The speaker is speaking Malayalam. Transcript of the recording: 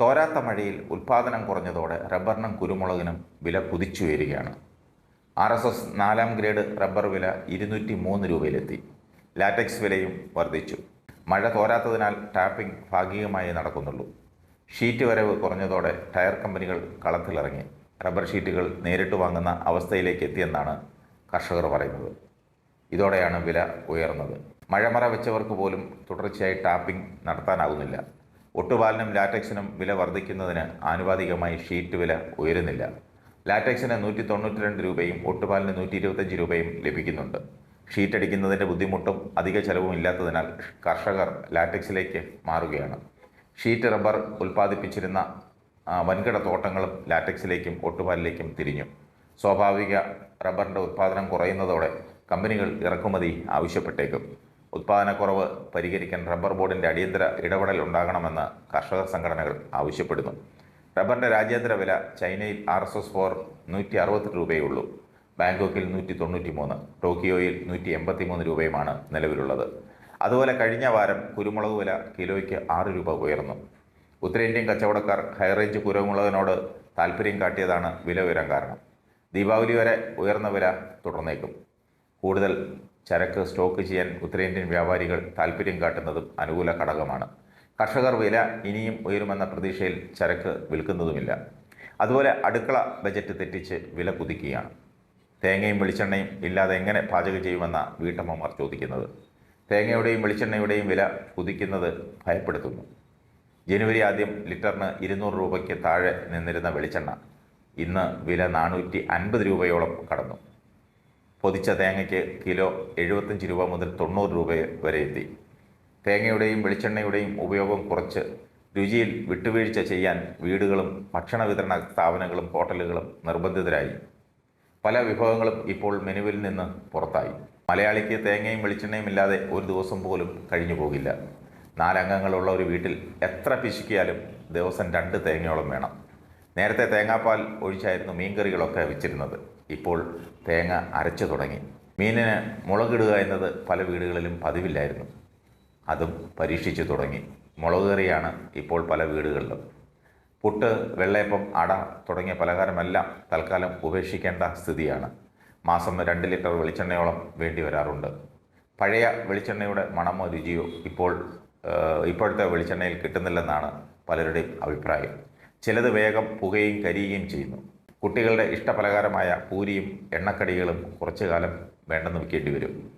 തോരാത്ത മഴയിൽ ഉൽപാദനം കുറഞ്ഞതോടെ റബ്ബറിനും കുരുമുളകിനും വില കുതിച്ചുയരുകയാണ് ആർ എസ് എസ് നാലാം ഗ്രേഡ് റബ്ബർ വില ഇരുന്നൂറ്റി മൂന്ന് രൂപയിലെത്തി. ലാറ്റക്സ് വിലയും വർദ്ധിച്ചു. മഴ തോരാത്തതിനാൽ ടാപ്പിംഗ് ഭാഗികമായി നടക്കുന്നുള്ളൂ. ഷീറ്റ് വരവ് കുറഞ്ഞതോടെ ടയർ കമ്പനികൾ കളത്തിലിറങ്ങി. റബ്ബർ ഷീറ്റുകൾ നേരിട്ട് വാങ്ങുന്ന അവസ്ഥയിലേക്ക് എത്തിയെന്നാണ് കർഷകർ പറയുന്നത്. ഇതോടെയാണ് വില ഉയർന്നത്. മഴമറ വെച്ചവർക്ക് പോലും തുടർച്ചയായി ടാപ്പിംഗ് നടത്താനാകുന്നില്ല ഒട്ടുപാലിനും ലാറ്റക്സിനും വില വർദ്ധിക്കുന്നതിന് ആനുപാതികമായി ഷീറ്റ് വില ഉയരുന്നില്ല. ലാറ്റക്സിന് നൂറ്റി തൊണ്ണൂറ്റി രണ്ട് രൂപയും ഒട്ടുപാലിന് നൂറ്റി ഇരുപത്തഞ്ച് രൂപയും ലഭിക്കുന്നുണ്ട്. ഷീറ്റ് അടിക്കുന്നതിന്റെ ബുദ്ധിമുട്ടും അധിക ചെലവും ഇല്ലാത്തതിനാൽ കർഷകർ ലാറ്റക്സിലേക്ക് മാറുകയാണ്. ഷീറ്റ് റബ്ബർ ഉൽപ്പാദിപ്പിച്ചിരുന്ന വൻകിട തോട്ടങ്ങളും ലാറ്റക്സിലേക്കും ഒട്ടുപാലിലേക്കും തിരിഞ്ഞു. സ്വാഭാവിക റബ്ബറിന്റെ ഉൽപ്പാദനം കുറയുന്നതോടെ കമ്പനികൾ ഇറക്കുമതി ആവശ്യപ്പെട്ടേക്കും. ഉൽപ്പാദനക്കുറവ് പരിഹരിക്കാൻ റബ്ബർ ബോർഡിന്റെ അടിയന്തര ഇടപെടൽ ഉണ്ടാകണമെന്ന് കർഷക സംഘടനകൾ ആവശ്യപ്പെടുന്നു. റബ്ബറിന്റെ രാജ്യാന്തര വില ചൈനയിൽ ആർ എസ് എസ് ഫോർ നൂറ്റി അറുപത്തെട്ട് രൂപയേ ഉള്ളൂ ബാങ്കോക്കിൽ നൂറ്റി തൊണ്ണൂറ്റി മൂന്ന് ടോക്കിയോയിൽ നൂറ്റി എൺപത്തി മൂന്ന് രൂപയുമാണ് നിലവിലുള്ളത്. അതുപോലെ കഴിഞ്ഞ വാരം കുരുമുളക് വില കിലോയ്ക്ക് ആറ് രൂപ ഉയർന്നു. ഉത്തരേന്ത്യൻ കച്ചവടക്കാർ ഹൈറേഞ്ച് കുരുമുളകിനോട് താല്പര്യം കാട്ടിയതാണ് വില ഉയരാൻ കാരണം. ദീപാവലി വരെ ഉയർന്ന വില തുടർന്നേക്കും. കൂടുതൽ ചരക്ക് സ്റ്റോക്ക് ചെയ്യാൻ ഉത്തരേന്ത്യൻ വ്യാപാരികൾ താല്പര്യം കാട്ടുന്നതും അനുകൂല ഘടകമാണ്. കർഷകർ വില ഇനിയും ഉയരുമെന്ന പ്രതീക്ഷയിൽ ചരക്ക് വിൽക്കുന്നതുമില്ല. അതുപോലെ അടുക്കള ബജറ്റ് തെറ്റിച്ച് വില കുതിക്കുകയാണ്. തേങ്ങയും വെളിച്ചെണ്ണയും ഇല്ലാതെ എങ്ങനെ പാചകം ചെയ്യുമെന്ന വീട്ടമ്മമാർ ചോദിക്കുന്നത്. തേങ്ങയുടെയും വെളിച്ചെണ്ണയുടെയും വില കുതിക്കുന്നത് ഭയപ്പെടുത്തുന്നു. ജനുവരി ആദ്യം ലിറ്ററിന് ഇരുന്നൂറ് രൂപയ്ക്ക് താഴെ നിന്നിരുന്ന വെളിച്ചെണ്ണ ഇന്ന് വില നാനൂറ്റി അൻപത് രൂപയോളം കടന്നു. പൊതിച്ച തേങ്ങയ്ക്ക് കിലോ എഴുപത്തഞ്ച് രൂപ മുതൽ തൊണ്ണൂറ് രൂപ വരെ എത്തി. തേങ്ങയുടെയും വെളിച്ചെണ്ണയുടെയും ഉപയോഗം കുറച്ച് രുചിയിൽ വിട്ടുവീഴ്ച ചെയ്യാൻ വീടുകളും ഭക്ഷണ വിതരണ സ്ഥാപനങ്ങളും ഹോട്ടലുകളും നിർബന്ധിതരായി. പല വിഭവങ്ങളും ഇപ്പോൾ മെനുവിൽ നിന്ന് പുറത്തായി. മലയാളിക്ക് തേങ്ങയും വെളിച്ചെണ്ണയും ഇല്ലാതെ ഒരു ദിവസം പോലും കഴിഞ്ഞു പോകില്ല. നാലംഗങ്ങളുള്ള ഒരു വീട്ടിൽ എത്ര പിശുക്കിയാലും ദിവസം രണ്ട് തേങ്ങയോളം വേണം. നേരത്തെ തേങ്ങാപ്പാൽ ഒഴിച്ചായിരുന്നു മീൻകറികളൊക്കെ വെച്ചിരുന്നത്. ഇപ്പോൾ തേങ്ങ അരച്ചു തുടങ്ങി. മീനിന് മുളകിടുക എന്നത് പല വീടുകളിലും പതിവില്ലായിരുന്നു. അതും പരീക്ഷിച്ചു തുടങ്ങി. മുളക് കറിയാണ് ഇപ്പോൾ പല വീടുകളിലും. പുട്ട് വെള്ളയപ്പം അട തുടങ്ങിയ പലഹാരമെല്ലാം തൽക്കാലം ഉപേക്ഷിക്കേണ്ട സ്ഥിതിയാണ്. മാസം രണ്ട് ലിറ്റർ വെളിച്ചെണ്ണയോളം വേണ്ടി വരാറുണ്ട്. പഴയ വെളിച്ചെണ്ണയുടെ മണമോ രുചിയോ ഇപ്പോൾ ഇപ്പോഴത്തെ വെളിച്ചെണ്ണയിൽ കിട്ടുന്നില്ലെന്നാണ് പലരുടെയും അഭിപ്രായം. ചിലത് വേഗം പുകയും കരിയുകയും ചെയ്യുന്നു. കുട്ടികളുടെ ഇഷ്ടപലഹാരമായ പൂരിയും എണ്ണക്കടികളും കുറച്ചു കാലം വേണ്ടെന്ന് വയ്ക്കേണ്ടി വരും.